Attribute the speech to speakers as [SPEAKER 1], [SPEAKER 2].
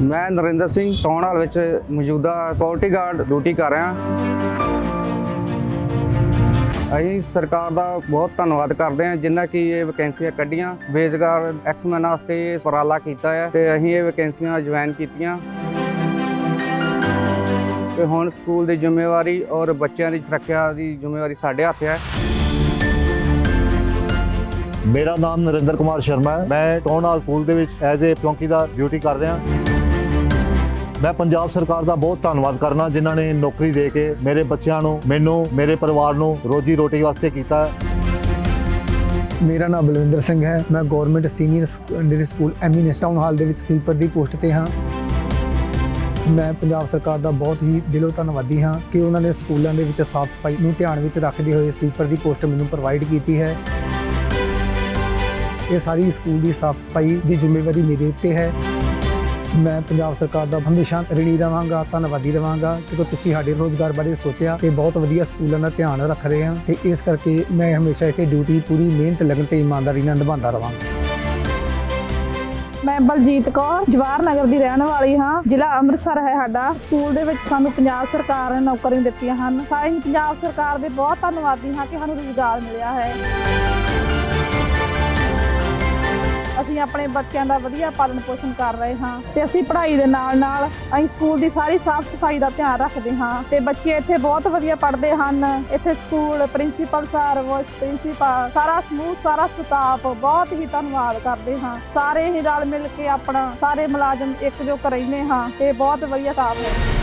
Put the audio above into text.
[SPEAKER 1] ਮੈਂ Narendra Singh town hall ਵਿੱਚ ਮੌਜੂਦਾ ਸਿਕਿਉਰਿਟੀ ਗਾਰਡ ਡਿਊਟੀ ਕਰ ਰਿਹਾ ਅਸੀਂ ਸਰਕਾਰ ਦਾ ਬਹੁਤ ਧੰਨਵਾਦ ਕਰਦੇ ਹਾਂ ਜਿਨ੍ਹਾਂ ਕਿ ਇਹ ਵੈਕੈਂਸੀਆਂ ਕੱਢੀਆਂ। ਬੇਰੁਜ਼ਗਾਰ ਐਕਸਮੈਨ ਵਾਸਤੇ ਇਹ ਉਪਰਾਲਾ ਕੀਤਾ ਹੈ ਤੇ ਅਸੀਂ ਇਹ ਵੈਕੈਂਸੀਆਂ ਜੁਆਇਨ ਕੀਤੀਆਂ। ਤੇ ਹੁਣ ਸਕੂਲ ਦੀ ਜ਼ਿੰਮੇਵਾਰੀ ਔਰ ਬੱਚਿਆਂ ਦੀ ਸੁਰੱਖਿਆ ਦੀ ਜ਼ਿੰਮੇਵਾਰੀ ਸਾਡੇ ਹੱਥ ਹੈ।
[SPEAKER 2] ਮੇਰਾ ਨਾਮ ਨਰਿੰਦਰ ਕੁਮਾਰ ਸ਼ਰਮਾ ਹੈ। ਮੈਂ ਟਾਊਨ ਹਾਲ ਸਕੂਲ ਦੇ ਵਿੱਚ ਐਜ਼ ਏ ਚੌਂਕੀਦਾਰ ਡਿਊਟੀ ਕਰ ਰਿਹਾ ਮੈਂ ਪੰਜਾਬ ਸਰਕਾਰ ਦਾ ਬਹੁਤ ਧੰਨਵਾਦ ਕਰਨਾ ਜਿਨ੍ਹਾਂ ਨੇ ਨੌਕਰੀ ਦੇ ਕੇ ਮੇਰੇ ਬੱਚਿਆਂ ਨੂੰ, ਮੈਨੂੰ, ਮੇਰੇ ਪਰਿਵਾਰ ਨੂੰ ਰੋਜੀ ਰੋਟੀ ਵਾਸਤੇ ਕੀਤਾ
[SPEAKER 3] ਮੇਰਾ ਨਾਮ ਬਲਵਿੰਦਰ ਸਿੰਘ ਹੈ। ਮੈਂ government senior secondary school eminence town hall ਦੇ ਵਿੱਚ ਸਵੀਪਰ ਦੀ ਪੋਸਟ ਤੇ ਹਾਂ। ਮੈਂ ਪੰਜਾਬ ਸਰਕਾਰ ਦਾ ਬਹੁਤ ਹੀ ਦਿਲੋਂ ਧੰਨਵਾਦੀ ਹਾਂ ਕਿ ਉਹਨਾਂ ਨੇ ਸਕੂਲਾਂ ਦੇ ਵਿੱਚ ਸਾਫ਼ ਸਫ਼ਾਈ ਨੂੰ ਧਿਆਨ ਵਿੱਚ ਰੱਖਦੇ ਹੋਏ ਸਵੀਪਰ ਦੀ ਪੋਸਟ ਮੈਨੂੰ ਪ੍ਰੋਵਾਈਡ ਕੀਤੀ ਹੈ। ਇਹ ਸਾਰੀ ਸਕੂਲ ਦੀ ਸਾਫ਼ ਸਫ਼ਾਈ ਦੀ ਜ਼ਿੰਮੇਵਾਰੀ ਮੇਰੇ ਉੱਤੇ ਹੈ। ਮੈਂ ਪੰਜਾਬ ਸਰਕਾਰ ਦਾ ਹਮੇਸ਼ਾ ਰਿਣੀ ਰਵਾਂਗਾ, ਧੰਨਵਾਦੀ ਰਵਾਂਗਾ ਕਿਉਂਕਿ ਤੁਸੀਂ ਸਾਡੇ ਰੋਜ਼ਗਾਰ ਬਾਰੇ ਸੋਚਿਆ ਤੇ ਬਹੁਤ ਵਧੀਆ ਸਕੂਲਾਂ ਦਾ ਧਿਆਨ ਰੱਖ ਰਹੇ ਹਾਂ ਤੇ ਇਸ ਕਰਕੇ ਮੈਂ ਹਮੇਸ਼ਾ ਇੱਥੇ ਡਿਊਟੀ ਪੂਰੀ ਮਿਹਨਤ ਲਗਨ ਤੇ ਇਮਾਨਦਾਰੀ ਨਾਲ ਨਿਭਾਉਂਦਾ ਰਵਾਂਗਾ।
[SPEAKER 4] ਮੈਂ ਬਲਜੀਤ ਕੌਰ, ਜਵਾਹਰ ਨਗਰ ਦੀ ਰਹਿਣ ਵਾਲੀ ਹਾਂ। ਜ਼ਿਲ੍ਹਾ ਅੰਮ੍ਰਿਤਸਰ ਹੈ ਸਾਡਾ। ਸਕੂਲ ਦੇ ਵਿੱਚ ਸਾਨੂੰ ਪੰਜਾਬ ਸਰਕਾਰ ਨੇ ਨੌਕਰੀਆਂ ਦਿੱਤੀਆਂ ਹਨ। ਸਾਰੇ ਪੰਜਾਬ ਸਰਕਾਰ ਦੇ ਬਹੁਤ ਧੰਨਵਾਦੀ ਹਾਂ ਕਿ ਸਾਨੂੰ ਰੁਜ਼ਗਾਰ ਮਿਲਿਆ ਹੈ। ਅਸੀਂ ਆਪਣੇ ਬੱਚਿਆਂ ਦਾ ਵਧੀਆ ਪਾਲਣ ਪੋਸ਼ਣ ਕਰ ਰਹੇ ਹਾਂ ਤੇ ਅਸੀਂ ਪੜ੍ਹਾਈ ਦੇ ਨਾਲ ਨਾਲ ਅਸੀਂ ਸਕੂਲ ਦੀ ਸਾਰੀ ਸਾਫ਼ ਸਫ਼ਾਈ ਦਾ ਧਿਆਨ ਰੱਖਦੇ ਹਾਂ ਤੇ ਬੱਚੇ ਇੱਥੇ ਬਹੁਤ ਵਧੀਆ ਪੜ੍ਹਦੇ ਹਨ। ਇੱਥੇ school, principal sir, vice principal, ਸਾਰਾ ਸਮੂਹ, ਸਾਰਾ ਸਟਾਫ ਬਹੁਤ ਹੀ ਧੰਨਵਾਦ ਕਰਦੇ ਹਾਂ। ਸਾਰੇ ਹੀ ਰਲ ਮਿਲ ਕੇ ਆਪਣਾ ਸਾਰੇ ਮੁਲਾਜ਼ਮ ਇੱਕ ਜੋ ਰਹਿੰਦੇ ਹਾਂ ਤੇ ਬਹੁਤ ਵਧੀਆ ਕੰਮ ਹੈ।